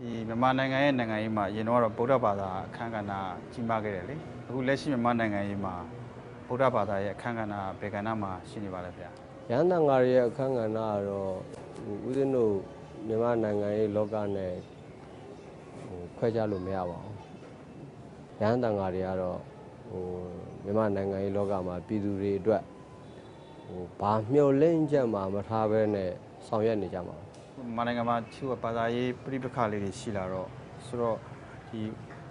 ဒီမြန်မာနိုင်ငံရဲ့နိုင်ငံရေးမှာအရင်တော့ဗုဒ္ဓဘာသာအခမ်းကဏ္ဍကြီးမားခဲ့တယ်လေအခုလက်ရှိမြန်မာနိုင်ငံရေးမှာဗုဒ္ဓဘာသာရဲ့အခမ်းကဏ္ဍဘယ်ကဏ္ဍမှာရှိနေပါလဲဗျာရဟန်းတန်ဃာတွေရဲ့အခမ်းကဏ္ဍကတော့ဟိုဦးဇင်းတို့မြန်မာနိုင်ငံရေးလောကနဲ့ဟိုခွဲခြားလို့မရပါဘူးရဟန်းတန်ဃာတွေကတော့ဟိုမြန်မာနိုင်ငံရေးလောကမှာပြည်သူတွေအတွက်ဟိုဘာမျှော်လင့်ချက်မှမထားဘဲနဲ့ဆောင်ရွက်နေကြမှာပါမြန် မာနိုင်ငံမှာချီဝဘာသာရေးပြိပခါလေးတွေရှိလာတော့ဆိုတော့ဒီ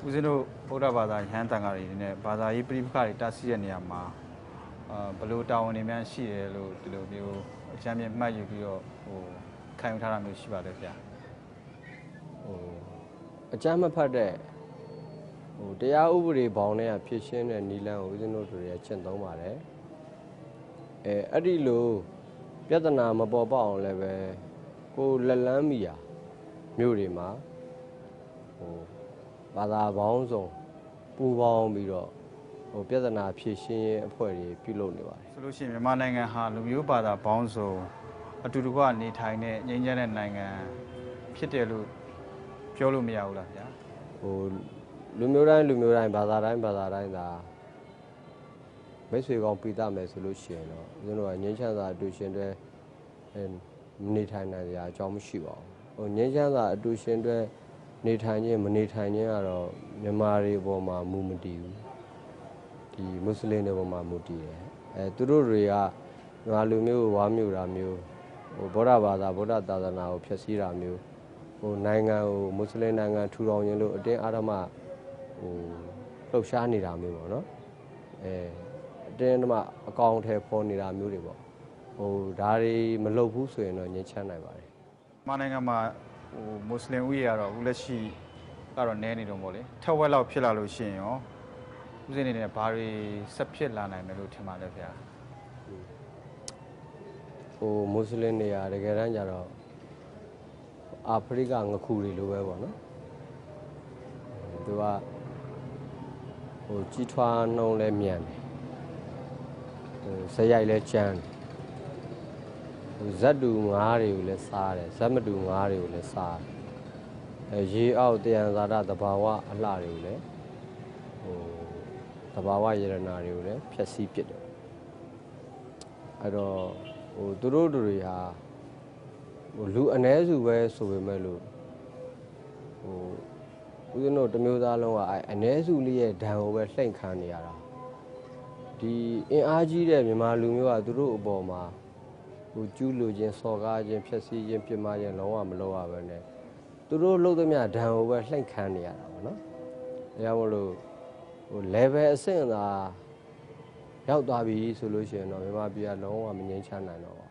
ဦးဇင်းတို့ဗုဒ္ဓဘာသာရဟန်းတန်ဃာတွေအနေနဲ့ဘာသာရေးပြိပခါတွေတားဆီးတဲ့နေရာမှာအာဘယ်လိုတာဝန်တွေများရှိတယ်လို့ဒီလိုမျိုးအကြမ်းမြင့်မှတ်ယူပြီးတော့ဟိုခံယူထားတာမျိုးရှိပါလဲဗျာဟိုအကြမ်းမဖတ်တဲ့ဟိုတရားဥပဒေဘောင်တွေကဖြစ်ရှင်းတဲ့နီလန်းကိုဦးဇင်းတို့တွေကျင့်သုံးပါတယ်အဲအဲ့ဒီလိုပြဿနာမပေါ်ပေါက်အောင်လည်းပဲ ကိုယ်လက်လန်းမိရာမြို့တွေမှာဟိုဘာသာပေါင်းစုံပူပေါင်းပြီးတော့ဟိုပြဿနာဖြေရှင်းရေးအဖွဲ့တွေပြုလုပ်နေပါတယ်ဆိုလို့ရှိရင်မြန်မာနိုင်ငံဟာလူမျိုးဘာသာပေါင်းစုံအတူတကွနေထိုင်တဲ့ငြိမ်းချမ်းတဲ့နိုင်ငံဖြစ်တယ်လို့ပြောလို့မရဘူးလားဗျာဟိုလူမျိုးတိုင်းလူမျိုးတိုင်းဘာသာတိုင်းဘာသာတိုင်းသာမိတ်ဆွေကောင်းပြီးသားမယ်ဆိုလို့ရှိရင်တော့ဦးဇင်းတို့ကငြိမ်းချမ်းသာအတူရှင်တွေအဲမ နေထိုင်နိုင်ကြအကြောင်းမရှိပါဘူးဟိုငြိမ်းချမ်းသာအတူရှင်တွေနေထိုင်ခြင်းမနေထိုင်ခြင်းကတော့မြန်မာတွေအပေါ်မှာမူမတည်ဘူးဒီမွတ်စလင်တွေပေါ်မှာမူတည်တယ်အဲသူတို့တွေကငါလူမျိုးကိုဝါမျိုးတာမျိုးဟိုဗုဒ္ဓဘာသာဗုဒ္ဓသာသနာကိုဖျက်ဆီးတာမျိုးဟိုနိုင်ငံကိုမွတ်စလင်နိုင်ငံထူထောင်ခြင်းလို့အတင်းအာရမဟိုလှုပ်ရှားနေတာမျိုးပေါ့နော်အဲအတင်းဓမ္မအကောင်အထည်ဖော်နေတာမျိုးတွေပေါ့ ဟိုဒါတွေမလုပ်ဘူးဆိုရင်တော့ငြိမ်းချမ်းနိုင်ပါတယ်မြန်မာနိုင်ငံမှာဟိုမွတ်စလင်ဥယျာတော့အခုလက်ရှိကတော့နည်းနေတော့ဗောလေထက်ဝက်လောက်ဖြစ်လာလို့ရှိရင်ရောဦးစင်းအနေနဲ့ဘာတွေဆက်ဖြစ်လာနိုင်မယ်လို့ထင်ပါလဲဗျာဟိုမွတ်စလင်တွေကတကယ်တမ်းကျတော့အာဖရိကငခုတွေလိုပဲပေါ့နော်အဲသူကဟိုကြီးထွားနှုံးလဲမြန်တယ်ဟိုဇက်ရိုက်လဲကျန်းတယ်ဟို ဇက်တူငါးတွေကိုလည်းစားတယ်ဇက်မတူငါးတွေကိုလည်းစားတယ်အဲရေအောက်တယံဇာတသဘာဝအလှတွေကိုလည်းဟိုသဘာဝယရနာတွေကိုလည်းဖျက်ဆီးပစ်တယ်အဲ့တော့ဟိုသူတို့တွေဟာဟိုလူအ ਨੇ စုပဲဆိုပေမဲ့လို့ဟိုဦးဇင်းတို့တစ်မျိုးသားလုံးကအဲအ ਨੇ စုလေးရဲ့ဓာန်ကိုပဲလှိမ့်ခံနေရတာဒီအင်အားကြီးတဲ့မြန်မာလူမျိုးကသူတို့အပေါ်မှာ ဟိုကျူးလူချင်းစော်ကားချင်းဖျက်ဆီးခြင်းပြစ်မှားခြင်းလုံးဝမလုပ်ရဘဲနဲ့သူတို့လှုပ်သမျှဒဏ်ကိုပဲလှိမ့်ခံနေရတာပေါ့နော်။ဒါကြောင့်မလို့ဟို level အဆင့်သာရောက်သွားပြီဆိုလို့ရှိရင်တော့မြန်မာပြည်ကလုံးဝမငြိမ်းချမ်းနိုင်တော့ပါ